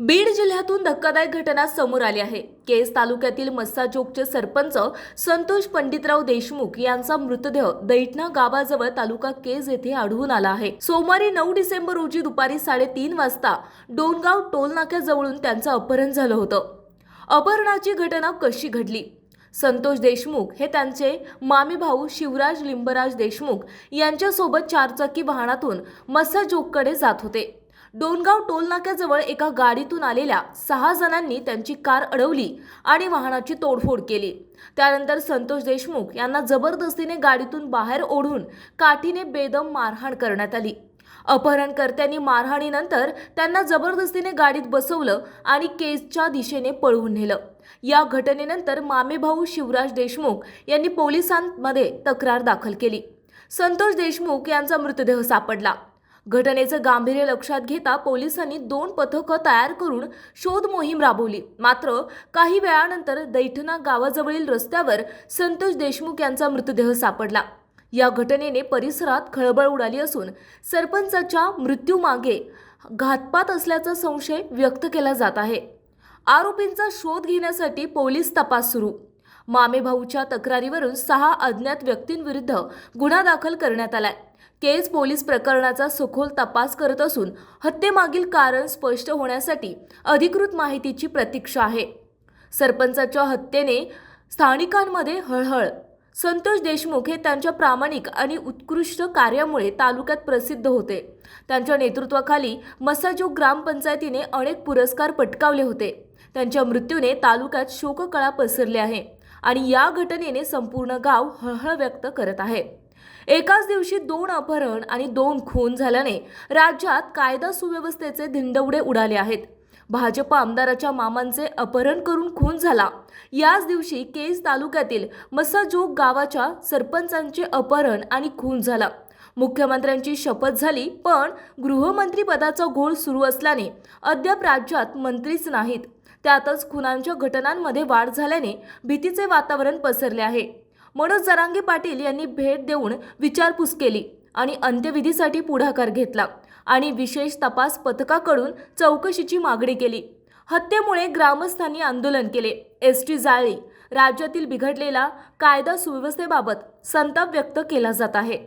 बीड जिल्ह्यातून धक्कादायक घटना समोर आली आहे. केस तालुक्यातील मस्साजोगचे सरपंच संतोष पंडितराव देशमुख यांचा मृतदेह दैठणा गावाजवळ तालुका केज येथे आढळून आला आहे. सोमवारी नऊ डिसेंबर रोजी दुपारी साडेतीन वाजता डोनगाव टोलनाक्याजवळून त्यांचं अपहरण झालं होतं. अपहरणाची घटना कशी घडली? संतोष देशमुख हे त्यांचे मामी भाऊ शिवराज लिंबराज देशमुख यांच्यासोबत चारचाकी वाहनातून मस्साजोगकडे जात होते. डोनगाव टोल नाक्याजवळ एका गाडीतून आलेल्या सहा जणांनी त्यांची कार अडवली आणि वाहनाची तोडफोड केली. त्यानंतर संतोष देशमुख यांना जबरदस्तीने गाडीतून बाहेर ओढून काठीने बेदम मारहाण करण्यात आली. अपहरणकर्त्यांनी मारहाणीनंतर त्यांना जबरदस्तीने गाडीत बसवलं आणि केसच्या दिशेने पळवून नेलं. या घटनेनंतर मामेभाऊ शिवराज देशमुख यांनी पोलिसांमध्ये तक्रार दाखल केली. संतोष देशमुख यांचा मृतदेह सापडला. घटनेचं गांभीर्य लक्षात घेता पोलिसांनी दोन पथकं तयार करून शोध मोहीम राबवली. मात्र काही वेळानंतर दैठणा गावाजवळील रस्त्यावर संतोष देशमुख यांचा मृतदेह सापडला. या घटनेने परिसरात खळबळ उडाली असून सरपंचाच्या मृत्यूमागे घातपात असल्याचा संशय व्यक्त केला जात आहे. आरोपींचा शोध घेण्यासाठी पोलीस तपास सुरू. मामेभाऊच्या तक्रारीवरून सहा अज्ञात व्यक्तींविरुद्ध गुन्हा दाखल करण्यात आलाय. केस पोलीस प्रकरणाचा सखोल तपास करत असून हत्येमागील कारण स्पष्ट होण्यासाठी अधिकृत माहितीची प्रतीक्षा आहे. सरपंचाच्या हत्येने स्थानिकांमध्ये हळहळ. संतोष देशमुख हे त्यांच्या प्रामाणिक आणि उत्कृष्ट कार्यामुळे तालुक्यात प्रसिद्ध होते. त्यांच्या नेतृत्वाखाली मसाजो ग्रामपंचायतीने अनेक पुरस्कार पटकावले होते. त्यांच्या मृत्यूने तालुक्यात शोककळा पसरली आहे आणि या घटनेने संपूर्ण गाव हळहळ व्यक्त करत आहे. एकाच दिवशी दोन अपहरण आणि दोन खून झाल्याने राज्यात कायदा सुव्यवस्थेचे धिंडवडे उडाले आहेत. भाजप आमदाराच्या मामांचे अपहरण करून खून झाला. याच दिवशी केज तालुक्यातील मसाजोग गावाच्या सरपंचांचे अपहरण आणि खून झाला. मुख्यमंत्र्यांची शपथ झाली पण गृहमंत्री पदाचा घोळ सुरू असल्याने अद्याप राज्यात मंत्रीच नाहीत. त्यातच खुनांच्या घटनांमध्ये वाढ झाल्याने भीतीचे वातावरण पसरले आहे. मनोज जरांगे पाटील यांनी भेट देऊन विचारपूस केली आणि अंत्यविधीसाठी पुढाकार घेतला आणि विशेष तपास पथकाकडून चौकशीची मागणी केली. हत्येमुळे ग्रामस्थांनी आंदोलन केले. एस टी जाळी राज्यातील बिघडलेला कायदा सुव्यवस्थेबाबत संताप व्यक्त केला जात आहे.